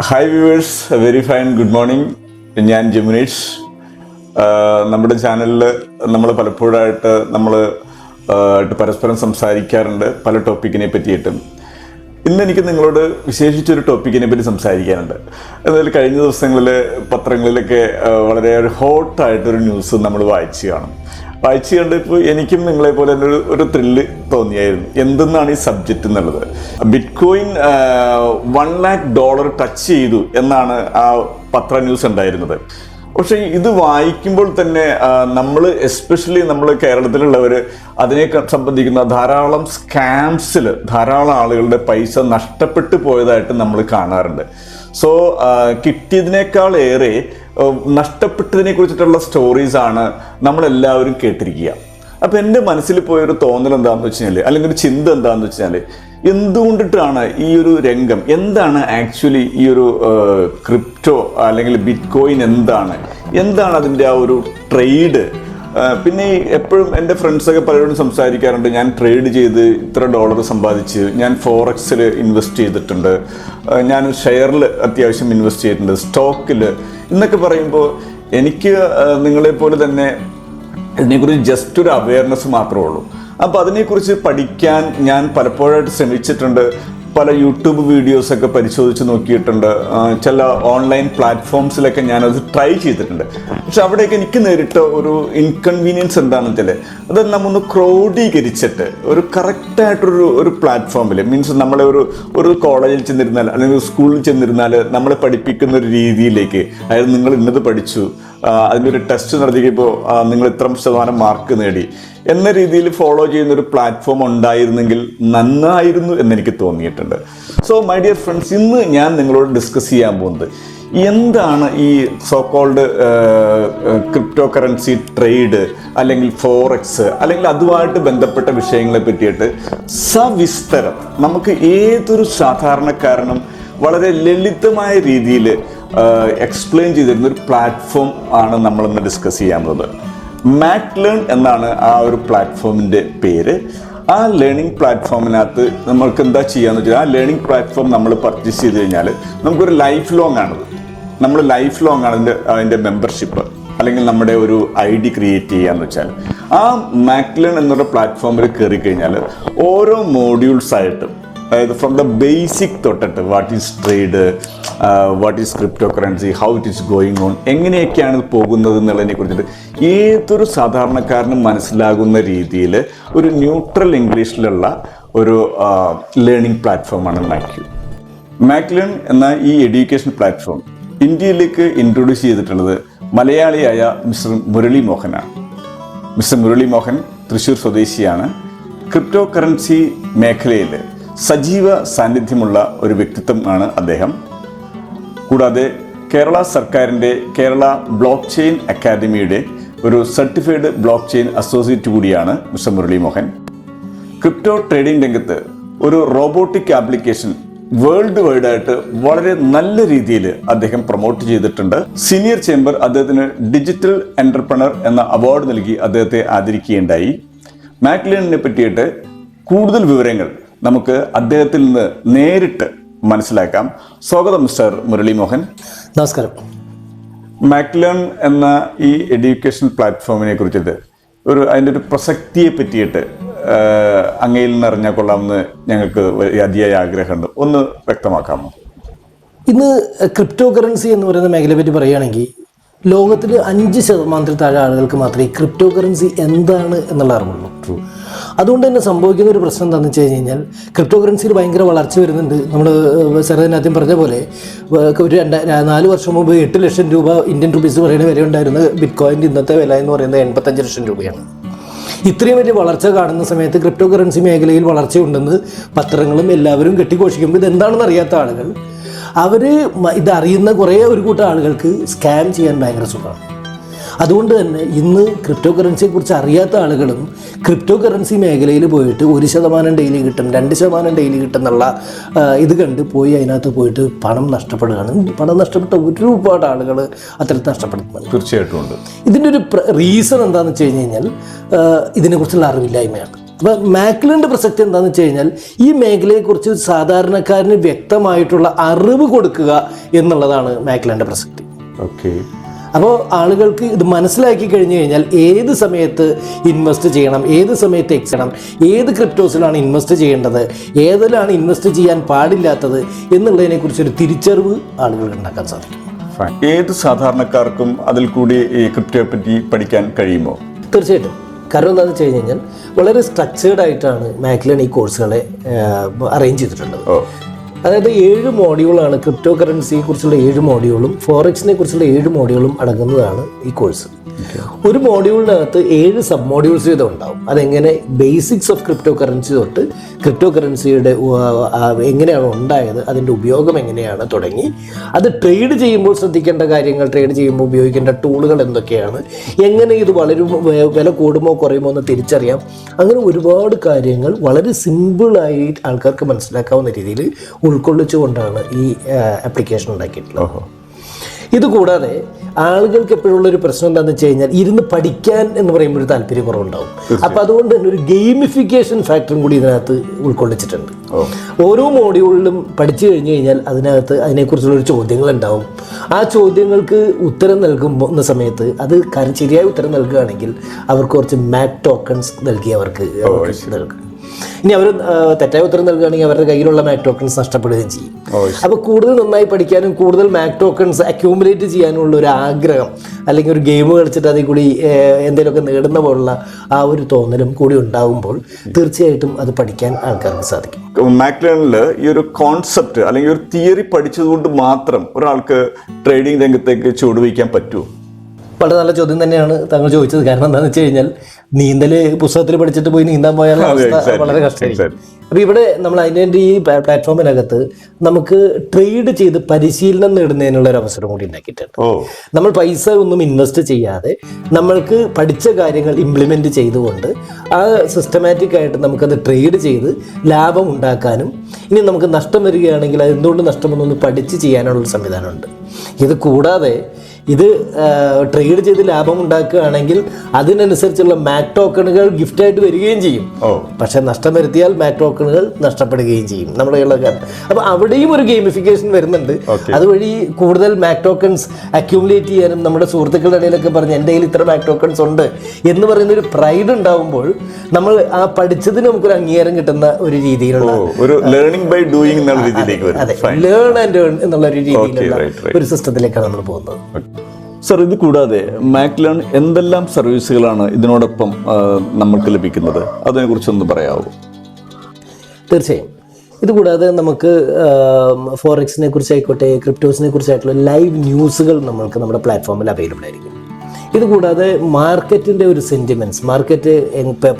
Hi viewers very fine good morning ഞാൻ ജമുനേഷ്. നമ്മുടെ ചാനലിൽ നമ്മൾ പലപ്പോഴായിട്ട് നമ്മൾ പരസ്പരം സംസാരിക്കാറുണ്ട് പല ടോപ്പിക്കിനെ പറ്റിയിട്ടും. ഇന്ന് എനിക്ക് നിങ്ങളോട് വിശേഷിച്ചൊരു ടോപ്പിക്കിനെ പറ്റി സംസാരിക്കാനുണ്ട്. എന്നാൽ കഴിഞ്ഞ ദിവസങ്ങളിൽ പത്രങ്ങളിലൊക്കെ വളരെ ഒരു ഹോട്ടായിട്ടൊരു ന്യൂസ് നമ്മൾ വായിച്ചു കാണും. വായിച്ചു കണ്ടപ്പോൾ എനിക്കും നിങ്ങളെ പോലെ തന്നെ ഒരു ഒരു ത്രില്ല് തോന്നിയായിരുന്നു. എന്തെന്നാണ് ഈ സബ്ജക്റ്റ് എന്നുള്ളത്? Bitcoin one lakh dollar touch ചെയ്തു എന്നാണ് ആ പത്ര ന്യൂസ് ഉണ്ടായിരുന്നത്. പക്ഷെ ഇത് വായിക്കുമ്പോൾ തന്നെ നമ്മൾ എസ്പെഷ്യലി നമ്മൾ കേരളത്തിലുള്ളവർ അതിനെ സംബന്ധിക്കുന്ന ധാരാളം സ്കാംസിൽ ധാരാളം ആളുകളുടെ പൈസ നഷ്ടപ്പെട്ടു പോയതായിട്ട് നമ്മൾ കാണാറുണ്ട്. സോ കിട്ടിയതിനേക്കാൾ ഏറെ നഷ്ടപ്പെട്ടതിനെ കുറിച്ചിട്ടുള്ള സ്റ്റോറീസ് ആണ് നമ്മളെല്ലാവരും കേട്ടിരിക്കുക. അപ്പം എന്റെ മനസ്സിൽ പോയൊരു തോന്നൽ എന്താണെന്ന് വെച്ച് കഴിഞ്ഞാൽ അല്ലെങ്കിൽ ഒരു ചിന്ത എന്താണെന്ന് വെച്ച് കഴിഞ്ഞാൽ എന്തുകൊണ്ടിട്ടാണ് ഈ ഒരു രംഗം എന്താണ് ആക്ച്വലി ഈ ഒരു ക്രിപ്റ്റോ അല്ലെങ്കിൽ ബിറ്റ് കോയിൻ എന്താണ് എന്താണ് അതിന്റെ ആ ഒരു ട്രേഡ് പിന്നെ എപ്പോഴും എന്റെ ഫ്രണ്ട്സൊക്കെ പലരോടും സംസാരിക്കാറുണ്ട് ഞാൻ ട്രേഡ് ചെയ്ത് ഇത്ര ഡോളർ സമ്പാദിച്ച് ഞാൻ ഫോറക്സിൽ ഇൻവെസ്റ്റ് ചെയ്തിട്ടുണ്ട്. ഞാൻ ഷെയറിൽ അത്യാവശ്യം ഇൻവെസ്റ്റ് ചെയ്തിട്ടുണ്ട്. സ്റ്റോക്കിൽ എന്നൊക്കെ പറയുമ്പോൾ എനിക്ക് നിങ്ങളെപ്പോലെ തന്നെ ഇതിനെക്കുറിച്ച് ജസ്റ്റ് ഒരു അവയർനെസ് മാത്രമേ ഉള്ളൂ. അപ്പോൾ അതിനെക്കുറിച്ച് പഠിക്കാൻ ഞാൻ പലപ്പോഴായിട്ട് ശ്രമിച്ചിട്ടുണ്ട്. പല യൂട്യൂബ് വീഡിയോസൊക്കെ പരിശോധിച്ച് നോക്കിയിട്ടുണ്ട്. ചില ഓൺലൈൻ പ്ലാറ്റ്ഫോംസിലൊക്കെ ഞാനത് ട്രൈ ചെയ്തിട്ടുണ്ട്. പക്ഷെ അവിടെയൊക്കെ എനിക്ക് നേരിട്ട ഒരു ഇൻകൺവീനിയൻസ് എന്താണെന്ന് വെച്ചാൽ അത് നമ്മൊന്ന് ക്രോഡീകരിച്ചിട്ട് ഒരു കറക്റ്റായിട്ടൊരു ഒരു പ്ലാറ്റ്ഫോമിൽ മീൻസ് നമ്മളെ ഒരു ഒരു കോളേജിൽ ചെന്നിരുന്നാൽ അല്ലെങ്കിൽ സ്കൂളിൽ ചെന്നിരുന്നാൽ നമ്മളെ പഠിപ്പിക്കുന്ന ഒരു രീതിയിലേക്ക് അതായത് നിങ്ങൾ ഇന്നത് പഠിച്ചു അതിന്റെ ഒരു ടെസ്റ്റ് നടത്തിയപ്പോൾ നിങ്ങൾ ഇത്ര ശതമാനം മാർക്ക് നേടി. എന്ന രീതിയിൽ ഫോളോ ചെയ്യുന്ന ഒരു പ്ലാറ്റ്ഫോം ഉണ്ടായിരുന്നെങ്കിൽ നന്നായിരുന്നു എന്നെനിക്ക് തോന്നിയിട്ടുണ്ട്. സോ മൈ ഡിയർ ഫ്രണ്ട്സ് ഇന്ന് ഞാൻ നിങ്ങളോട് ഡിസ്കസ് ചെയ്യാൻ പോകുന്നത് എന്താണ് ഈ so called crypto currency trade അല്ലെങ്കിൽ ഫോറക്സ് അല്ലെങ്കിൽ അതുമായിട്ട് ബന്ധപ്പെട്ട വിഷയങ്ങളെ പറ്റിയിട്ട് സവിസ്തരം നമുക്ക് ഏതൊരു സാധാരണക്കാരനും വളരെ ലളിതമായ രീതിയിൽ എക്സ്പ്ലെയിൻ ചെയ്തിരുന്ന ഒരു പ്ലാറ്റ്ഫോം ആണ് നമ്മളിന്ന് ഡിസ്കസ് ചെയ്യാൻ പോകുന്നത്. മാക്ലേൺ എന്നാണ് ആ ഒരു പ്ലാറ്റ്ഫോമിന്റെ പേര്. ആ ലേണിംഗ് പ്ലാറ്റ്ഫോമിനകത്ത് നമ്മൾക്ക് എന്താ ചെയ്യാന്ന് വെച്ചാൽ ആ ലേണിംഗ് പ്ലാറ്റ്ഫോം നമ്മൾ പർച്ചേസ് ചെയ്ത് കഴിഞ്ഞാൽ നമുക്കൊരു ലൈഫ് ലോങ് ആണ് നമ്മൾ ലൈഫ് ലോങ് ആണ് അതിന്റെ അതിന്റെ മെമ്പർഷിപ്പ് അല്ലെങ്കിൽ നമ്മുടെ ഒരു ഐ ഡി ക്രിയേറ്റ് ചെയ്യാന്ന് വെച്ചാൽ ആ മാക്ലേൺ എന്നുള്ള പ്ലാറ്റ്ഫോമിൽ കയറി കഴിഞ്ഞാൽ ഓരോ മോഡ്യൂൾസ് ആയിട്ടും അതായത് ഫ്രം ദ ബേസിക് തൊട്ടിട്ട് what is trade what is cryptocurrency how it is going on എങ്ങനെയൊക്കെയാണ് ഇത് പോകുന്നത് എന്നുള്ളതിനെ കുറിച്ചിട്ട് ഏതൊരു സാധാരണക്കാരനും മനസ്സിലാകുന്ന രീതിയിൽ ഒരു ന്യൂട്രൽ ഇംഗ്ലീഷിലുള്ള ഒരു ലേണിംഗ് പ്ലാറ്റ്ഫോമാണ് മാക്യു മാക്ലിൻ എന്ന ഈ എഡ്യൂക്കേഷൻ പ്ലാറ്റ്ഫോം ഇന്ത്യയിലേക്ക് ഇൻട്രൊഡ്യൂസ് ചെയ്തിട്ടുള്ളത് മലയാളിയായ മിസ്റ്റർ മുരളി മോഹനാണ് മിസ്റ്റർ മുരളി മോഹൻ തൃശ്ശൂർ സ്വദേശിയാണ്. ക്രിപ്റ്റോ കറൻസി മേഖലയിൽ സജീവ സാന്നിധ്യമുള്ള ഒരു വ്യക്തിത്വം ആണ് അദ്ദേഹം. കൂടാതെ കേരള സർക്കാരിന്റെ കേരള ബ്ലോക്ക് ചെയിൻ അക്കാദമിയുടെ ഒരു സർട്ടിഫൈഡ് ബ്ലോക്ക് ചെയിൻ അസോസിയേറ്റ് കൂടിയാണ് mister Murali Mohan crypto trading രംഗത്ത് ഒരു റോബോട്ടിക് ആപ്ലിക്കേഷൻ വേൾഡ് വൈഡ് ആയിട്ട് വളരെ നല്ല രീതിയിൽ അദ്ദേഹം പ്രൊമോട്ട് ചെയ്തിട്ടുണ്ട്. സീനിയർ ചേംബർ അദ്ദേഹത്തിന് ഡിജിറ്റൽ എന്റർപ്രണർ എന്ന അവാർഡ് നൽകി അദ്ദേഹത്തെ ആദരിക്കുകയുണ്ടായി. മാക്ലിനെ പറ്റിയിട്ട് കൂടുതൽ വിവരങ്ങൾ നമുക്ക് അദ്ദേഹത്തിൽ നിന്ന് നേരിട്ട് മനസ്സിലാക്കാം. സ്വാഗതം മിസ്റ്റർ മുരളി മോഹൻ നമസ്കാരം. മാക്ലേൺ എന്ന ഈ എഡ്യൂക്കേഷൻ പ്ലാറ്റ്ഫോമിനെ കുറിച്ചിട്ട് ഒരു അതിന്റെ ഒരു പ്രസക്തിയെ പറ്റിയിട്ട് അങ്ങയിൽ നിന്ന് അറിഞ്ഞാൽ കൊള്ളാമെന്ന് ഞങ്ങൾക്ക് അതിയായ ആഗ്രഹമുണ്ട്. ഒന്ന് വ്യക്തമാക്കാമോ? ഇന്ന് ക്രിപ്റ്റോ കറൻസി എന്ന് പറയുന്ന മേഖലയെ പറ്റി പറയുകയാണെങ്കിൽ ലോകത്തിൽ അഞ്ച് ശതമാനത്തിൽ താഴെ ആളുകൾക്ക് മാത്രമേ ക്രിപ്റ്റോ കറൻസി എന്താണ് എന്നുള്ള അറിവുള്ളൂ. അതുകൊണ്ട് തന്നെ സംഭവിക്കുന്ന ഒരു പ്രശ്നം എന്താണെന്ന് വെച്ച് കഴിഞ്ഞ് കഴിഞ്ഞാൽ ക്രിപ്റ്റോ കറൻസിയിൽ ഭയങ്കര വളർച്ച വരുന്നുണ്ട്. നമ്മൾ ആദ്യം പറഞ്ഞ പോലെ ഒരു രണ്ട് നാല് വർഷം മുമ്പ് എട്ട് ലക്ഷം രൂപ ഇന്ത്യൻ റുപ്പീസ് പറയുന്ന വില ഉണ്ടായിരുന്ന ബിറ്റ് കോയിന്റെ ഇന്നത്തെ വില എന്ന് പറയുന്നത് എൺപത്തഞ്ച് ലക്ഷം രൂപയാണ്. ഇത്രയും വലിയ വളർച്ച കാണുന്ന സമയത്ത് ക്രിപ്റ്റോ കറൻസി മേഖലയിൽ വളർച്ചയുണ്ടെന്ന് പത്രങ്ങളും എല്ലാവരും കെട്ടിഘോഷിക്കുമ്പോൾ ഇതെന്താണെന്ന് അറിയാത്ത ആളുകൾ അവർ ഇതറിയുന്ന കുറേ ഒരു കൂട്ടം ആളുകൾക്ക് സ്കാം ചെയ്യാൻ ഭയങ്കര സുഖമാണ്. അതുകൊണ്ട് തന്നെ ഇന്ന് ക്രിപ്റ്റോ കറൻസിയെക്കുറിച്ച് അറിയാത്ത ആളുകളും ക്രിപ്റ്റോ കറൻസി മേഖലയിൽ പോയിട്ട് ഒരു ശതമാനം ഡെയിലി കിട്ടും രണ്ട് ശതമാനം ഡെയിലി കിട്ടും എന്നുള്ള ഇത് കണ്ട് പോയി അതിനകത്ത് പോയിട്ട് പണം നഷ്ടപ്പെടുകയാണ്. പണം നഷ്ടപ്പെട്ട ഒരുപാട് ആളുകൾ അത്തരത്തിൽ നഷ്ടപ്പെടുന്നുണ്ട്. തീർച്ചയായിട്ടും ഉണ്ട്. ഇതിന്റെ ഒരു റീസൺ എന്താണെന്ന് വെച്ച് കഴിഞ്ഞ് കഴിഞ്ഞാൽ ഇതിനെക്കുറിച്ചുള്ള അറിവില്ലായ്മയാണ്. അപ്പം മാക്ലിന്റെ പ്രസക്തി എന്താണെന്ന് വെച്ച് കഴിഞ്ഞാൽ ഈ മേഖലയെക്കുറിച്ച് സാധാരണക്കാരന് വ്യക്തമായിട്ടുള്ള അറിവ് കൊടുക്കുക എന്നുള്ളതാണ് മാക്ലിന്റെ പ്രസക്തി. ഓക്കെ. അപ്പോൾ ആളുകൾക്ക് ഇത് മനസ്സിലാക്കി കഴിഞ്ഞു കഴിഞ്ഞാൽ ഏത് സമയത്ത് ഇൻവെസ്റ്റ് ചെയ്യണം ഏത് സമയത്ത് എക്സണം ഏത് ക്രിപ്റ്റോസിലാണ് ഇൻവെസ്റ്റ് ചെയ്യേണ്ടത് ഏതിലാണ് ഇൻവെസ്റ്റ് ചെയ്യാൻ പാടില്ലാത്തത് എന്നുള്ളതിനെക്കുറിച്ച് ഒരു തിരിച്ചറിവ് ആളുകൾക്ക് ഉണ്ടാക്കാൻ സാധിക്കും. ഏത് സാധാരണക്കാർക്കും അതിൽ കൂടി ഈ ക്രിപ്റ്റോയെ പറ്റി പഠിക്കാൻ കഴിയുമോ? തീർച്ചയായിട്ടും. കാരണം എന്താണെന്ന് വെച്ച് കഴിഞ്ഞാൽ വളരെ സ്ട്രക്ചേർഡ് ആയിട്ടാണ് മാക്ലിൻ ഈ കോഴ്സുകളെ അറേഞ്ച് ചെയ്തിട്ടുള്ളത്. അതായത് ഏഴ് മോഡ്യൂളാണ് ക്രിപ്റ്റോ കറൻസിയെ കുറിച്ചുള്ള ഏഴ് മോഡ്യൂളും ഫോറക്സിനെ കുറിച്ചുള്ള ഏഴ് മോഡ്യൂളും അടങ്ങുന്നതാണ് ഈ കോഴ്സ് ഒരു മോഡ്യൂളിനകത്ത് ഏഴ് സബ് മോഡ്യൂൾസ് വീതം ഉണ്ടാവും അതെങ്ങനെ ബേസിക്സ് ഓഫ് ക്രിപ്റ്റോ കറൻസി തൊട്ട് ക്രിപ്റ്റോ കറൻസിയുടെ എങ്ങനെയാണ് ഉണ്ടായത് അതിന്റെ ഉപയോഗം എങ്ങനെയാണ് തുടങ്ങി അത് ട്രേഡ് ചെയ്യുമ്പോൾ ശ്രദ്ധിക്കേണ്ട കാര്യങ്ങൾ ട്രേഡ് ചെയ്യുമ്പോൾ ഉപയോഗിക്കേണ്ട ടൂളുകൾ എന്തൊക്കെയാണ് എങ്ങനെ ഇത് വളരും വില കൂടുമോ കുറയുമോ എന്ന് തിരിച്ചറിയാം. അങ്ങനെ ഒരുപാട് കാര്യങ്ങൾ വളരെ സിമ്പിളായി ആൾക്കാർക്ക് മനസ്സിലാക്കാവുന്ന രീതിയിൽ ഉൾക്കൊള്ളിച്ചുകൊണ്ടാണ് ഈ ആപ്ലിക്കേഷൻ ഉണ്ടാക്കിയിട്ടുള്ളത്. ഇതുകൂടാതെ ഇത് കൂടാതെ ആളുകൾക്ക് എപ്പോഴുള്ള ഒരു പ്രശ്നം എന്താണെന്ന് വെച്ച് കഴിഞ്ഞാൽ ഇരുന്ന് പഠിക്കാൻ എന്ന് പറയുമ്പോൾ ഒരു താല്പര്യക്കുറവുണ്ടാവും അപ്പം അതുകൊണ്ട് തന്നെ ഒരു ഗെയിമിഫിക്കേഷൻ ഫാക്ടറും കൂടി ഇതിനകത്ത് ഉൾക്കൊള്ളിച്ചിട്ടുണ്ട്. ഓരോ മോഡ്യൂളിലും പഠിച്ചു കഴിഞ്ഞു കഴിഞ്ഞാൽ അതിനകത്ത് അതിനെക്കുറിച്ചുള്ള ഒരു ചോദ്യങ്ങൾ ഉണ്ടാവും ആ ചോദ്യങ്ങൾക്ക് ഉത്തരം നൽകുന്ന സമയത്ത് അത് ശരിയായ ഉത്തരം നൽകുകയാണെങ്കിൽ അവർക്ക് കുറച്ച് മാറ്റ് ടോക്കൺസ് നൽകി അവർക്ക് നൽകും. ഇനി അവർ തെറ്റായ ഉത്തരം നൽകുകയാണെങ്കിൽ അവരുടെ കയ്യിലുള്ള മാക് ടോക്കൺസ് നഷ്ടപ്പെടുകയും ചെയ്യും. അപ്പോൾ കൂടുതൽ നന്നായി പഠിക്കാനും കൂടുതൽ മാക് ടോക്കൺസ് അക്യൂമുലേറ്റ് ചെയ്യാനുള്ള ഒരു ആഗ്രഹം അല്ലെങ്കിൽ ഒരു ഗെയിം കളിച്ചിട്ട് അതിൽ കൂടി എന്തെങ്കിലുമൊക്കെ നേടുന്ന പോലുള്ള ആ ഒരു തോന്നലും കൂടി ഉണ്ടാകുമ്പോൾ തീർച്ചയായിട്ടും അത് പഠിക്കാൻ ആൾക്കാർക്ക് സാധിക്കും. മാക്ലണിൽ ഈ ഒരു കോൺസെപ്റ്റ് അല്ലെങ്കിൽ ഒരു തിയറി പഠിച്ചതുകൊണ്ട് മാത്രം ഒരാൾക്ക് ട്രേഡിംഗ് രംഗത്തേക്ക് ചുവടുവയ്ക്കാൻ പറ്റുമോ വളരെ നല്ല ചോദ്യം തന്നെയാണ് താങ്കൾ ചോദിച്ചത്. കാരണം എന്താണെന്ന് വെച്ച് കഴിഞ്ഞാൽ നീന്തൽ പുസ്തകത്തിൽ പഠിച്ചിട്ട് പോയി നീന്താൻ പോയാൽ അവസ്ഥ വളരെ കഷ്ടമായിരിക്കും. അപ്പോൾ ഇവിടെ നമ്മൾ അതിന്റെ ഈ പ്ലാറ്റ്ഫോമിനകത്ത് നമുക്ക് ട്രേഡ് ചെയ്ത് പരിശീലനം നേടുന്നതിനുള്ള ഒരു അവസരം കൂടി ഉണ്ടാക്കിയിട്ടുണ്ട്. നമ്മൾ പൈസ ഒന്നും ഇൻവെസ്റ്റ് ചെയ്യാതെ നമ്മൾക്ക് പഠിച്ച കാര്യങ്ങൾ ഇംപ്ലിമെന്റ് ചെയ്തുകൊണ്ട് ആ സിസ്റ്റമാറ്റിക് ആയിട്ട് നമുക്കത് ട്രേഡ് ചെയ്ത് ലാഭം ഉണ്ടാക്കാനും ഇനി നമുക്ക് നഷ്ടം വരികയാണെങ്കിൽ അത് എന്തുകൊണ്ട് നഷ്ടമെന്നൊന്ന് പഠിച്ച് ചെയ്യാനുള്ള സംവിധാനമുണ്ട്. ഇത് കൂടാതെ ഇത് ട്രേഡ് ചെയ്ത് ലാഭം ഉണ്ടാക്കുകയാണെങ്കിൽ അതിനനുസരിച്ചുള്ള മാക് ടോക്കണുകൾ ഗിഫ്റ്റ് ആയിട്ട് വരികയും ചെയ്യും. പക്ഷെ നഷ്ടം വരുത്തിയാൽ മാക് ടോക്കണുകൾ നഷ്ടപ്പെടുകയും ചെയ്യും. നമ്മുടെ ഉള്ള അപ്പൊ അവിടെയും ഒരു ഗെയിമിഫിക്കേഷൻ വരുന്നുണ്ട്. അതുവഴി കൂടുതൽ മാക് ടോക്കൺസ് അക്യൂമുലേറ്റ് ചെയ്യാനും നമ്മുടെ സുഹൃത്തുക്കളുടെ ഇടയിലൊക്കെ പറഞ്ഞ് എന്റെ കയ്യിൽ ഇത്ര മാക് ടോക്കൺസ് ഉണ്ട് എന്ന് പറയുന്ന ഒരു പ്രൈഡ് ഉണ്ടാവുമ്പോൾ നമ്മൾ ആ പഠിച്ചതിന് നമുക്കൊരു അംഗീകാരം കിട്ടുന്ന ഒരു രീതിയിലുള്ള ഒരു ലേണിംഗ് ബൈ ഡൂയിങ് എന്നുള്ള രീതിയിലേക്ക് ലേൺ ആൻഡ് എന്നുള്ള ഒരു രീതിയിലുള്ള. ഒരു സിസ്റ്റത്തിലേക്കാണ് നമ്മൾ പോകുന്നത്. സർ ഇത് കൂടാതെ മാക്ലേൺ എന്തെല്ലാം സർവീസുകളാണ് ഇതിനോടൊപ്പം നമ്മൾക്ക് നമുക്ക് ലഭിക്കുന്നത്? അതിനെക്കുറിച്ചൊന്ന് പറയാമോ തീർച്ചയായും. ഇതുകൂടാതെ നമുക്ക് ഫോറക്സിനെ കുറിച്ചായിക്കോട്ടെ ക്രിപ്റ്റോസിനെ കുറിച്ചായിട്ടുള്ള ലൈവ് ന്യൂസുകൾ നമ്മൾക്ക് നമ്മുടെ പ്ലാറ്റ്ഫോമിൽ അവൈലബിൾ ആയിരിക്കും. ഇതുകൂടാതെ മാർക്കറ്റിന്റെ ഒരു സെന്റിമെന്റ്സ് മാർക്കറ്റ്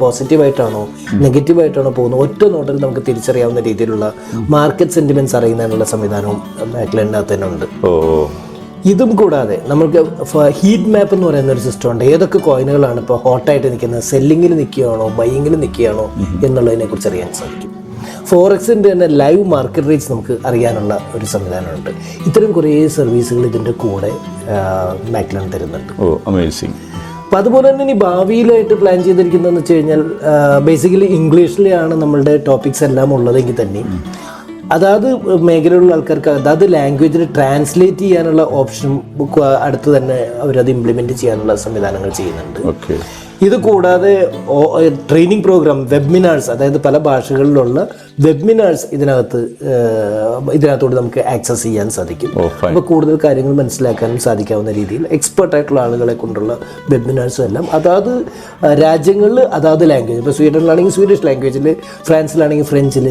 പോസിറ്റീവായിട്ടാണോ നെഗറ്റീവായിട്ടാണോ പോകുന്നത് ഒറ്റ നോട്ടിൽ നമുക്ക് തിരിച്ചറിയാവുന്ന രീതിയിലുള്ള മാർക്കറ്റ് സെന്റിമെന്റ്സ് അറിയുന്നതിനുള്ള സംവിധാനവും മാക്ലേണിനകത്ത് തന്നെ ഉണ്ട്. ഓ ഇതും കൂടാതെ നമുക്ക് ഹീറ്റ് മാപ്പ് എന്ന് പറയുന്ന ഒരു സിസ്റ്റം ഉണ്ട്. ഏതൊക്കെ കോയിനുകളാണ് ഇപ്പോൾ ഹോട്ടായിട്ട് നിൽക്കുന്നത്? സെല്ലിങ്ങിൽ നിൽക്കുകയാണോ? ബൈയിങ്ങിൽ നിൽക്കുകയാണോ? എന്നുള്ളതിനെ കുറിച്ച് അറിയാൻ സാധിക്കും. ഫോറക്സിന്റെ തന്നെ ലൈവ് മാർക്കറ്റ് റേറ്റ്സ് നമുക്ക് അറിയാനുള്ള ഒരു സംവിധാനമുണ്ട്. ഇത്തരം കുറേ സർവീസുകൾ ഇതിന്റെ കൂടെ മാക്ലൺ തരുന്നുണ്ട്. ഓ അമേസിങ് അപ്പം അതുപോലെ തന്നെ ഇനി ഭാവിയിലായിട്ട് പ്ലാൻ ചെയ്തിരിക്കുന്നതെന്ന് വെച്ച് കഴിഞ്ഞാൽ ബേസിക്കലി ഇംഗ്ലീഷിലാണ് നമ്മളുടെ ടോപ്പിക്സ് എല്ലാം ഉള്ളതെങ്കിൽ തന്നെ അതാത് മേഖലയിലുള്ള ആൾക്കാർക്ക് അതാത് ലാംഗ്വേജിൽ ട്രാൻസ്ലേറ്റ് ചെയ്യാനുള്ള ഓപ്ഷൻ അടുത്ത് തന്നെ അവരത് ഇംപ്ലിമെന്റ് ചെയ്യാനുള്ള സംവിധാനങ്ങൾ ചെയ്യുന്നുണ്ട്. ഇത് കൂടാതെ ട്രെയിനിങ് പ്രോഗ്രാം വെബിനാഴ്സ് അതായത് പല ഭാഷകളിലുള്ള വെബിനാഴ്സ് ഇതിനകത്ത് ഇതിനകത്തോട് നമുക്ക് ആക്സസ് ചെയ്യാൻ സാധിക്കും. അപ്പോൾ കൂടുതൽ കാര്യങ്ങൾ മനസ്സിലാക്കാനും സാധിക്കാവുന്ന രീതിയിൽ എക്സ്പെർട്ട് ആയിട്ടുള്ള ആളുകളെ കൊണ്ടുള്ള വെബിനാഴ്സും എല്ലാം. അതാത് രാജ്യങ്ങളിൽ അതാത് ലാംഗ്വേജ് ഇപ്പോൾ സ്വീഡനിലാണെങ്കിൽ സ്വീഡിഷ് ലാംഗ്വേജിൽ ഫ്രാൻസിലാണെങ്കിൽ ഫ്രഞ്ചിൽ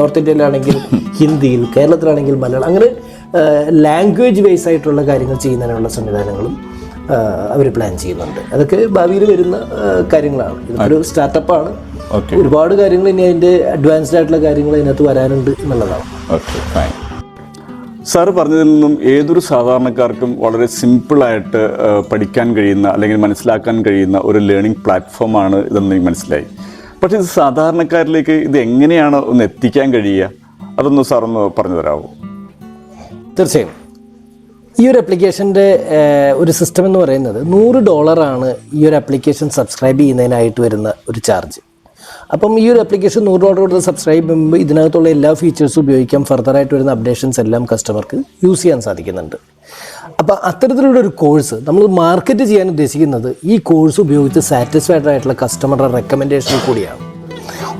നോർത്ത് ഇന്ത്യയിലാണെങ്കിൽ ഹിന്ദിയിൽ കേരളത്തിലാണെങ്കിൽ മലയാളം. അങ്ങനെ ലാംഗ്വേജ് ബേസ് ആയിട്ടുള്ള കാര്യങ്ങൾ ചെയ്യുന്നതിനുള്ള സംവിധാനങ്ങളും അവർ പ്ലാൻ ചെയ്യുന്നുണ്ട്. അതൊക്കെ ഭാവിയിൽ വരുന്ന കാര്യങ്ങളാണ്. ഇതൊരു സ്റ്റാർട്ടപ്പാണ് ആണ്. ഒരുപാട് കാര്യങ്ങൾ ഇനി അതിന്റെ അഡ്വാൻസ്ഡ് ആയിട്ടുള്ള കാര്യങ്ങൾ അതിനകത്ത് വരാനുണ്ട് എന്നുള്ളതാണ്. ഓക്കെ ഫൈൻ സാറ് പറഞ്ഞതിൽ നിന്നും ഏതൊരു സാധാരണക്കാർക്കും വളരെ സിമ്പിളായിട്ട് പഠിക്കാൻ കഴിയുന്ന അല്ലെങ്കിൽ മനസ്സിലാക്കാൻ കഴിയുന്ന ഒരു ലേണിംഗ് പ്ലാറ്റ്ഫോമാണ് ഇതെന്ന് എനിക്ക് മനസ്സിലായി. പക്ഷേ ഇത് സാധാരണക്കാരിലേക്ക് ഇത് എങ്ങനെയാണ് ഒന്ന് എത്തിക്കാൻ കഴിയുക? അതൊന്ന് സാറൊന്ന് ഒന്ന് പറഞ്ഞു തരാമോ? തീർച്ചയായും. ഈ ഒരു ആപ്ലിക്കേഷന്റെ ഒരു സിസ്റ്റം എന്ന് പറയുന്നത് നൂറ് ഡോളറാണ് ഈ ഒരു ആപ്ലിക്കേഷൻ സബ്സ്ക്രൈബ് ചെയ്യുന്നതിനായിട്ട് വരുന്ന ഒരു ചാർജ് അപ്പം ഈ ഒരു ആപ്ലിക്കേഷൻ നൂറ് ഡോളർ കൊടുത്ത് സബ്സ്ക്രൈബ് ചെയ്യുമ്പോൾ ഇതിനകത്തുള്ള എല്ലാ ഫീച്ചേഴ്സും ഉപയോഗിക്കാം. ഫർദറായിട്ട് വരുന്ന അപ്ഡേഷൻസ് എല്ലാം കസ്റ്റമർക്ക് യൂസ് ചെയ്യാൻ സാധിക്കുന്നുണ്ട്. അപ്പോൾ അത്തരത്തിലുള്ള ഒരു കോഴ്സ് നമ്മൾ മാർക്കറ്റ് ചെയ്യാൻ ഉദ്ദേശിക്കുന്നത് ഈ കോഴ്സ് ഉപയോഗിച്ച് സാറ്റിസ്ഫൈഡ് ആയിട്ടുള്ള കസ്റ്റമറുടെ റെക്കമെൻഡേഷൻ കൂടിയാണ്.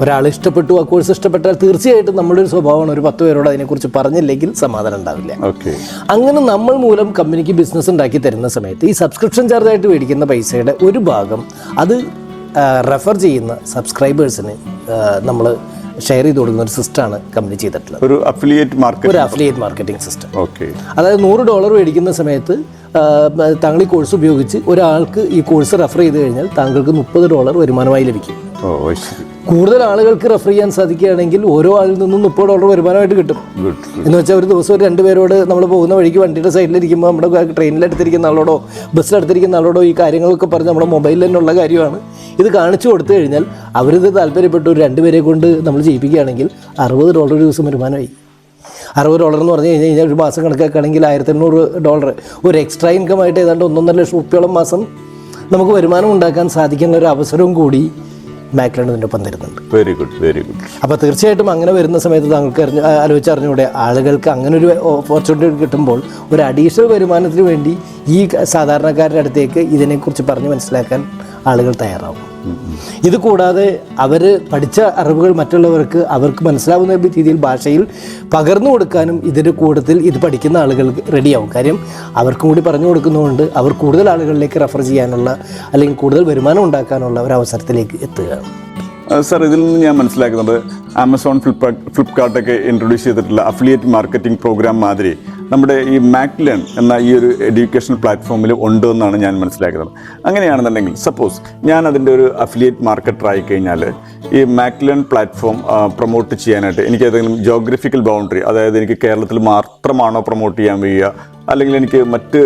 ഒരാൾ ഇഷ്ടപ്പെട്ടു ആ കോഴ്സ് ഇഷ്ടപ്പെട്ടാൽ തീർച്ചയായിട്ടും നമ്മുടെ ഒരു സ്വഭാവമാണ്. ഒരു പത്ത് പേരോട് അതിനെക്കുറിച്ച് പറഞ്ഞില്ലെങ്കിൽ സമാധാനം ഉണ്ടാവില്ല. ഓക്കെ. അങ്ങനെ നമ്മൾ മൂലം കമ്പനിക്ക് ബിസിനസ് ഉണ്ടാക്കി തരുന്ന സമയത്ത് ഈ സബ്സ്ക്രിപ്ഷൻ ചാർജായിട്ട് മേടിക്കുന്ന പൈസയുടെ ഒരു ഭാഗം അത് റെഫർ ചെയ്യുന്ന സബ്സ്ക്രൈബേഴ്സിന് നമ്മൾ ഷെയർ ചെയ്ത് കൊടുക്കുന്ന ഒരു സിസ്റ്റമാണ് കമ്പനി ചെയ്തിട്ടുള്ളത്. ഒരു അഫിലിയേറ്റ് മാർക്കറ്റ് ഒരു അഫിലിയേറ്റ് മാർക്കറ്റിംഗ് സിസ്റ്റം ഓക്കെ. അതായത് നൂറ് ഡോളർ മേടിക്കുന്ന സമയത്ത് താങ്കൾ ഈ കോഴ്സ് ഉപയോഗിച്ച് ഒരാൾക്ക് ഈ കോഴ്സ് റെഫർ ചെയ്ത് കഴിഞ്ഞാൽ താങ്കൾക്ക് മുപ്പത് ഡോളർ വരുമാനമായി ലഭിക്കും. കൂടുതൽ ആളുകൾക്ക് റെഫർ ചെയ്യാൻ സാധിക്കുകയാണെങ്കിൽ ഓരോ ആളിൽ നിന്നും മുപ്പത് ഡോളർ വരുമാനമായിട്ട് കിട്ടും. എന്ന് വെച്ചാൽ ഒരു ദിവസം ഒരു രണ്ടുപേരോട് നമ്മൾ പോകുന്ന വഴിക്ക് വണ്ടിയുടെ സൈഡിലിരിക്കുമ്പോൾ നമ്മുടെ ട്രെയിനിലെടുത്തിരിക്കുന്ന ആളോടോ ബസ്സിലെടുത്തിരിക്കുന്ന ആളോടോ ഈ കാര്യങ്ങളൊക്കെ പറഞ്ഞ് നമ്മുടെ മൊബൈലിൽ തന്നെ ഉള്ള കാര്യമാണ്. ഇത് കാണിച്ചു കൊടുത്തു കഴിഞ്ഞാൽ അവരിത് താല്പര്യപ്പെട്ടു രണ്ടുപേരെ കൊണ്ട് നമ്മൾ ചെയ്യിപ്പിക്കുകയാണെങ്കിൽ അറുപത് ഡോളർ ഒരു ദിവസം വരുമാനമായി. അറുപത് ഡോളർ എന്ന് പറഞ്ഞു കഴിഞ്ഞ് കഴിഞ്ഞാൽ ഒരു മാസം കണക്കാക്കുകയാണെങ്കിൽ ആയിരത്തി എണ്ണൂറ് ഡോളർ ഒരു എക്സ്ട്രാ ഇൻകം ആയിട്ട് ഏതാണ്ട് ഒന്നൊന്നര ലക്ഷം റുപ്യോളം മാസം നമുക്ക് വരുമാനം ഉണ്ടാക്കാൻ സാധിക്കുന്ന ഒരു അവസരവും കൂടി ബാക്ക്ഗ്രൗണ്ട് ഇതിന്റെ ഒപ്പം തരുന്നുണ്ട്. വെരി ഗുഡ് വെരി ഗുഡ് അപ്പോൾ തീർച്ചയായിട്ടും അങ്ങനെ വരുന്ന സമയത്ത് താങ്കൾക്ക് അറിഞ്ഞ് ആലോചിച്ചറിഞ്ഞുകൂടെ ആളുകൾക്ക് അങ്ങനെ ഒരു ഓപ്പർച്യൂണിറ്റി കിട്ടുമ്പോൾ ഒരു അഡീഷണൽ വരുമാനത്തിന് വേണ്ടി ഈ സാധാരണക്കാരുടെ അടുത്തേക്ക് ഇതിനെക്കുറിച്ച് പറഞ്ഞ് മനസ്സിലാക്കാൻ ആളുകൾ തയ്യാറാവും. ഇത് കൂടാതെ അവർ പഠിച്ച അറിവുകൾ മറ്റുള്ളവർക്ക് അവർക്ക് മനസ്സിലാവുന്ന രീതിയിൽ ഭാഷയിൽ പകർന്നു കൊടുക്കാനും ഇതിന്റെ കൂട്ടത്തിൽ ഇത് പഠിക്കുന്ന ആളുകൾക്ക് റെഡിയാവും കാര്യം അവർക്കും കൂടി പറഞ്ഞു കൊടുക്കുന്നതുകൊണ്ട് അവർ കൂടുതൽ ആളുകളിലേക്ക് റെഫർ ചെയ്യാനുള്ള അല്ലെങ്കിൽ കൂടുതൽ വരുമാനം ഉണ്ടാക്കാനുള്ള ഒരു അവസരത്തിലേക്ക് എത്തുക. സാർ ഇതിൽ നിന്ന് ഞാൻ മനസ്സിലാക്കുന്നത് ആമസോൺ ഫ്ലിപ്കാർട്ട് ഫ്ലിപ്കാർട്ടൊക്കെ ഇൻട്രൊഡ്യൂസ് ചെയ്തിട്ടുള്ള അഫിലിയേറ്റ് മാർക്കറ്റിംഗ് പ്രോഗ്രാം മാതിരി നമ്മുടെ ഈ മാക്ലേൺ എന്ന ഈ ഒരു എഡ്യൂക്കേഷൻ പ്ലാറ്റ്ഫോമിൽ ഉണ്ട് എന്നാണ് ഞാൻ മനസ്സിലാക്കുന്നത്. അങ്ങനെയാണെന്നുണ്ടെങ്കിൽ സപ്പോസ് ഞാൻ അതിന്റെ ഒരു അഫിലിയേറ്റ് മാർക്കറ്റർ ആയി കഴിഞ്ഞാൽ ഈ മാക്ലേൺ പ്ലാറ്റ്ഫോം പ്രൊമോട്ട് ചെയ്യാനായിട്ട് എനിക്ക് ഏതെങ്കിലും ജോഗ്രഫിക്കൽ ബൗണ്ടറി അതായത് എനിക്ക് കേരളത്തിൽ മാത്രമാണോ പ്രൊമോട്ട് ചെയ്യാൻ വയ്യുക അല്ലെങ്കിൽ എനിക്ക് മറ്റ്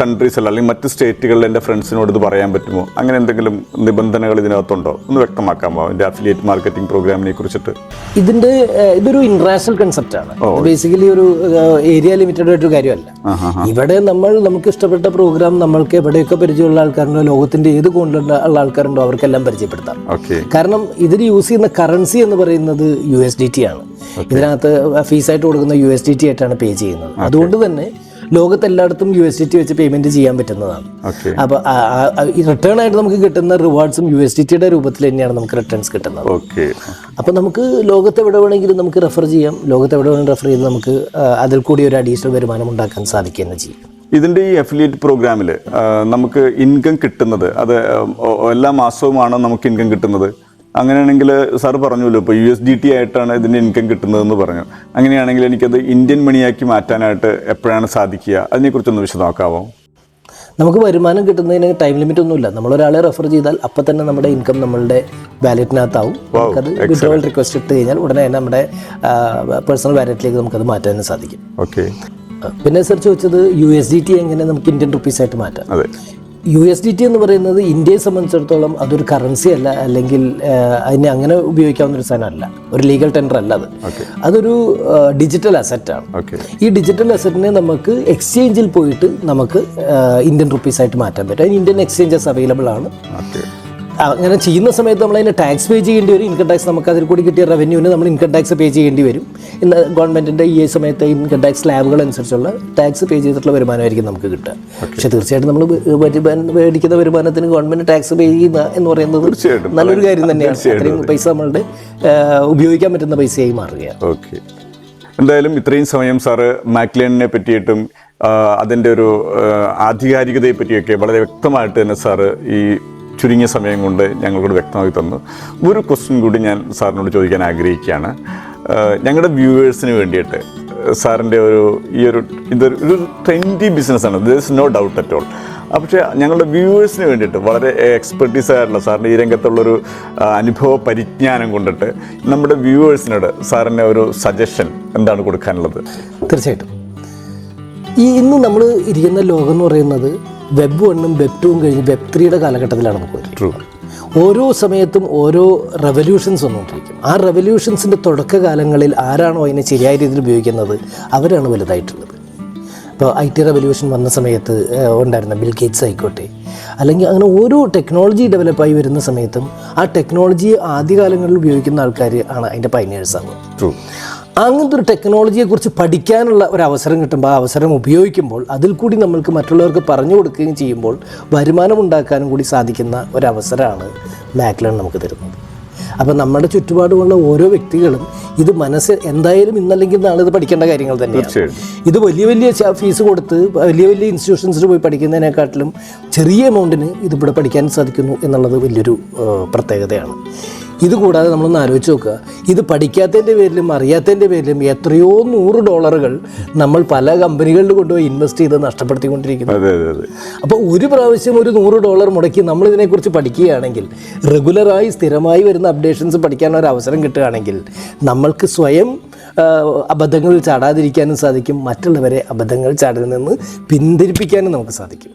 കൺട്രീസിൽ അല്ലെങ്കിൽ മറ്റ് സ്റ്റേറ്റുകളിൽ എന്റെ ഫ്രണ്ട്സിനോട് ഇത് പറയാൻ പറ്റുമോ? അങ്ങനെ എന്തെങ്കിലും നിബന്ധനകൾ ഇതിനകത്തുണ്ടോ? ഒന്ന് വ്യക്തമാക്കാമോ എന്റെ അഫിലിയേറ്റ് മാർക്കറ്റിംഗ് പ്രോഗ്രാമിനെ കുറിച്ചിട്ട്. ഇതിന്റെ ഇതൊരു ഇന്റർനാഷണൽ കൺസെപ്റ്റ് ആണ്. ബേസിക്കലി ഒരു ഏരിയ ലിമിറ്റഡ് ആയിട്ടൊരു കാര്യമല്ല. ഇവിടെ നമ്മൾ നമുക്ക് ഇഷ്ടപ്പെട്ട പ്രോഗ്രാം നമ്മൾക്ക് എവിടെയൊക്കെ പരിചയമുള്ള ആൾക്കാരുണ്ടോ ലോകത്തിന്റെ ഏത് കോണിലുള്ള ഉള്ള ആൾക്കാരുണ്ടോ അവർക്കെല്ലാം പരിചയപ്പെടുത്താം. കാരണം ഇതിൽ യൂസ് ചെയ്യുന്ന കറൻസി എന്ന് പറയുന്നത് യു എസ് ഡി ടി ആണ്. ഇതിനകത്ത് ഫീസായിട്ട് കൊടുക്കുന്ന യു എസ് ഡി ടി ആയിട്ടാണ് പേ ചെയ്യുന്നത്. അതുകൊണ്ട് തന്നെ ലോകത്ത് എല്ലായിടത്തും യു എസ് ഡി ടി വെച്ച് പേയ്മെന്റ് ചെയ്യാൻ പറ്റുന്നതാണ്. അപ്പൊ അപ്പോൾ റിട്ടേൺ ആയിട്ട് നമുക്ക് കിട്ടുന്ന റിവാർഡ്സും യു എസ് ഡി ടിയുടെ രൂപത്തിൽ തന്നെയാണ് നമുക്ക് റിട്ടേൺസ് കിട്ടുന്നത്. അപ്പൊ അപ്പോൾ നമുക്ക് ലോകത്ത് എവിടെ വേണമെങ്കിലും നമുക്ക് റെഫർ ചെയ്യാം. ലോകത്ത് എവിടെ വേണമെങ്കിലും റെഫർ ചെയ്ത് നമുക്ക് അതിൽ കൂടി ഒരു അഡീഷണൽ വരുമാനം ഉണ്ടാക്കാൻ സാധിക്കുക തന്നെ ചെയ്യും ഇതിന്റെ ഈ അഫിലിയേറ്റ് പ്രോഗ്രാമിൽ നമുക്ക് ഇൻകം കിട്ടുന്നത് അത് എല്ലാ മാസവുമാണ് നമുക്ക് ഇൻകം കിട്ടുന്നത്? അങ്ങനെയാണെങ്കിൽ സാർ പറഞ്ഞല്ലോ ഇപ്പോൾ യു എസ് ഡി ടി ആയിട്ടാണ് ഇതിന്റെ ഇൻകം കിട്ടുന്നതെന്ന് പറഞ്ഞു. അങ്ങനെയാണെങ്കിൽ എനിക്കത് ഇന്ത്യൻ മണിയാക്കി മാറ്റാനായിട്ട് എപ്പോഴാണ് സാധിക്കുക? അതിനെക്കുറിച്ചൊന്ന് വിശദമാക്കാമോ നമുക്ക് വരുമാനം കിട്ടുന്നതിന് ടൈം ലിമിറ്റ് ഒന്നുമില്ല. നമ്മൾ ഒരാളെ റെഫർ ചെയ്താൽ അപ്പം തന്നെ നമ്മുടെ ഇൻകം നമ്മളുടെ വാലറ്റിനകത്താവും അത് വിഡ്രോവൽ റിക്വസ്റ്റ് ഇട്ട് കഴിഞ്ഞാൽ ഉടനെ തന്നെ നമ്മുടെ പേഴ്സണൽ വാലറ്റിലേക്ക് നമുക്കത് മാറ്റാനും സാധിക്കും. ഓക്കെ പിന്നെ സർ ചോദിച്ചത് യു എസ് ഡി ടി എങ്ങനെ നമുക്ക് ഇന്ത്യൻ റുപ്പീസ് ആയിട്ട് മാറ്റാം? യു എസ് ഡി ടി എന്ന് പറയുന്നത് ഇന്ത്യയെ സംബന്ധിച്ചിടത്തോളം അതൊരു കറൻസി അല്ല അല്ലെങ്കിൽ അതിനെ അങ്ങനെ ഉപയോഗിക്കാവുന്ന ഒരു സാധനമല്ല. ഒരു ലീഗൽ ടെൻഡർ അല്ല അത്. അതൊരു ഡിജിറ്റൽ അസറ്റാണ് ഈ ഡിജിറ്റൽ അസറ്റിനെ നമുക്ക് എക്സ്ചേഞ്ചിൽ പോയിട്ട് നമുക്ക് ഇന്ത്യൻ റുപ്പീസ് ആയിട്ട് മാറ്റാൻ പറ്റും. അതിന് ഇന്ത്യൻ എക്സ്ചേഞ്ചസ് അവൈലബിൾ ആണ്. അങ്ങനെ ചെയ്യുന്ന സമയത്ത് നമ്മൾ അതിന് ടാക്സ് പേ ചെയ്യേണ്ടി വരും. ഇൻകം ടാക്സ് നമുക്ക് അതിൽ കൂടി കിട്ടിയ റവന്യൂവിന് നമ്മൾ ഇൻകം ടാക്സ് പേ ചെയ്യേണ്ടി വരും. ഇന്ന് ഗവൺമെന്റിന്റെ ഈ സമയത്ത് ഇൻകം ടാക്സ് സ്ലാബുകൾ അനുസരിച്ചുള്ള ടാക്സ് പേ ചെയ്തിട്ടുള്ള വരുമാനമായിരിക്കും നമുക്ക് കിട്ടുക. പക്ഷേ തീർച്ചയായിട്ടും നമ്മൾ മേടിക്കുന്ന വരുമാനത്തിന് ഗവൺമെന്റ് ടാക്സ് പേ ചെയ്യുന്ന എന്ന് പറയുന്നത് നല്ലൊരു കാര്യം തന്നെയാണ്. അത്രയും പൈസ നമ്മളുടെ ഉപയോഗിക്കാൻ പറ്റുന്ന പൈസയായി മാറുകയാണ്. ഓക്കെ എന്തായാലും ഇത്രയും സമയം സാറ് മാക്ലിയനെ പറ്റിയിട്ടും അതിന്റെ ഒരു ആധികാരികതയെ പറ്റിയൊക്കെ വളരെ വ്യക്തമായിട്ട് തന്നെ സാറ് ഈ ചുരുങ്ങിയ സമയം കൊണ്ട് ഞങ്ങളോട് വ്യക്തമാക്കി തന്നു. ഒരു ക്വസ്റ്റ്യൻ കൂടി ഞാൻ സാറിനോട് ചോദിക്കാൻ ആഗ്രഹിക്കുകയാണ്. ഞങ്ങളുടെ വ്യൂവേഴ്സിന് വേണ്ടിയിട്ട് സാറിന്റെ ഒരു ഈ ഒരു ഇതൊരു ഒരു ട്രെൻഡി ബിസിനസ്സാണ് there is no doubt at all പക്ഷേ ഞങ്ങളുടെ വ്യൂവേഴ്സിന് വേണ്ടിയിട്ട് വളരെ എക്സ്പെർട്ടീസ് ആയിട്ടുള്ള സാറിന്റെ ഈ രംഗത്തുള്ളൊരു അനുഭവ പരിജ്ഞാനം കൊണ്ടിട്ട് നമ്മുടെ വ്യൂവേഴ്സിനോട് സാറിന്റെ ഒരു സജഷൻ എന്താണ് കൊടുക്കാനുള്ളത്? തീർച്ചയായിട്ടും. ഈ ഇന്ന് നമ്മൾ ഇരിക്കുന്ന ലോകം എന്ന് പറയുന്നത് വെബ് വണ്ണും വെബ് ടൂവും കഴിഞ്ഞ് വെബ് ത്രീയുടെ കാലഘട്ടത്തിലാണ് നമുക്ക് ട്രൂ ഓരോ സമയത്തും ഓരോ റെവല്യൂഷൻസ് വന്നുകൊണ്ടിരിക്കും. ആ റെവല്യൂഷൻസിന്റെ തുടക്കകാലങ്ങളിൽ ആരാണോ അതിനെ ശരിയായ രീതിയിൽ ഉപയോഗിക്കുന്നത്? അവരാണ് വലുതായിട്ടുള്ളത്. ഇപ്പോൾ ഐ ടി റെവല്യൂഷൻ വന്ന സമയത്ത് ഉണ്ടായിരുന്ന ബിൽ ഗേറ്റ്സ് ആയിക്കോട്ടെ. അല്ലെങ്കിൽ അങ്ങനെ ഓരോ ടെക്നോളജി ഡെവലപ്പായി വരുന്ന സമയത്തും ആ ടെക്നോളജി ആദ്യകാലങ്ങളിൽ ഉപയോഗിക്കുന്ന ആൾക്കാർ ആണ് അതിന്റെ പൈനേഴ്സ് ആവുക. ട്രൂ അങ്ങനത്തെ ഒരു ടെക്നോളജിയെ കുറിച്ച് പഠിക്കാനുള്ള ഒരു അവസരം കിട്ടുമ്പോൾ ആ അവസരം ഉപയോഗിക്കുമ്പോൾ അതിൽ കൂടി നമ്മൾക്ക് മറ്റുള്ളവർക്ക് പറഞ്ഞു കൊടുക്കുകയും ചെയ്യുമ്പോൾ വരുമാനം ഉണ്ടാക്കാനും കൂടി സാധിക്കുന്ന ഒരവസരമാണ് മാക്ലൺ നമുക്ക് തരുന്നത്. അപ്പോൾ നമ്മുടെ ചുറ്റുപാടുമുള്ള ഓരോ വ്യക്തികളും ഇത് മനസ്സ് എന്തായാലും ഇന്നല്ലെങ്കിൽ നാളെ ഇത് പഠിക്കേണ്ട കാര്യങ്ങൾ തന്നെയാണ്. ഇത് വലിയ വലിയ ഫീസ് കൊടുത്ത് വലിയ വലിയ ഇൻസ്റ്റിറ്റ്യൂഷൻസിൽ പോയി പഠിക്കുന്നതിനെക്കാട്ടിലും ചെറിയ എമൗണ്ടിന് ഇത് ഇവിടെ പഠിക്കാൻ സാധിക്കുന്നു എന്നുള്ളത് വലിയൊരു പ്രത്യേകതയാണ്. ഇത് കൂടാതെ നമ്മളൊന്ന് ആലോചിച്ച് നോക്കുക. ഇത് പഠിക്കാത്തതിന്റെ പേരിലും അറിയാത്തതിന്റെ പേരിലും എത്രയോ നൂറ് ഡോളറുകൾ നമ്മൾ പല കമ്പനികളിൽ കൊണ്ടുപോയി ഇൻവെസ്റ്റ് ചെയ്ത് നഷ്ടപ്പെടുത്തിക്കൊണ്ടിരിക്കുന്നു. അപ്പോൾ ഒരു പ്രാവശ്യം ഒരു നൂറ് ഡോളർ മുടക്കി നമ്മൾ ഇതിനെക്കുറിച്ച് പഠിക്കുകയാണെങ്കിൽ റെഗുലറായി സ്ഥിരമായി വരുന്ന അപ്ഡേഷൻസ് പഠിക്കാനുള്ള ഒരു അവസരം കിട്ടുകയാണെങ്കിൽ നമ്മൾക്ക് സ്വയം അബദ്ധങ്ങളിൽ ചാടാതിരിക്കാനും സാധിക്കും. മറ്റുള്ളവരെ അബദ്ധങ്ങൾ ചാടിൽ നിന്ന് പിന്തിരിപ്പിക്കാനും നമുക്ക് സാധിക്കും.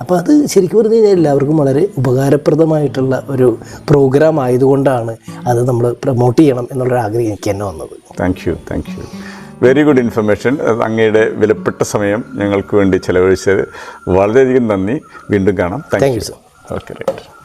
അപ്പോൾ അത് ശരിക്കും പറഞ്ഞു കഴിഞ്ഞാൽ എല്ലാവർക്കും വളരെ ഉപകാരപ്രദമായിട്ടുള്ള ഒരു പ്രോഗ്രാം ആയതുകൊണ്ടാണ് അത് നമ്മൾ പ്രൊമോട്ട് ചെയ്യണം എന്നുള്ളൊരു ആഗ്രഹം എനിക്ക് തന്നെ വന്നത്. Thank you thank you very good information അങ്ങയുടെ വിലപ്പെട്ട സമയം ഞങ്ങൾക്ക് വേണ്ടി ചെലവഴിച്ചത് വളരെയധികം നന്ദി. വീണ്ടും കാണാം. Thank you sir okay right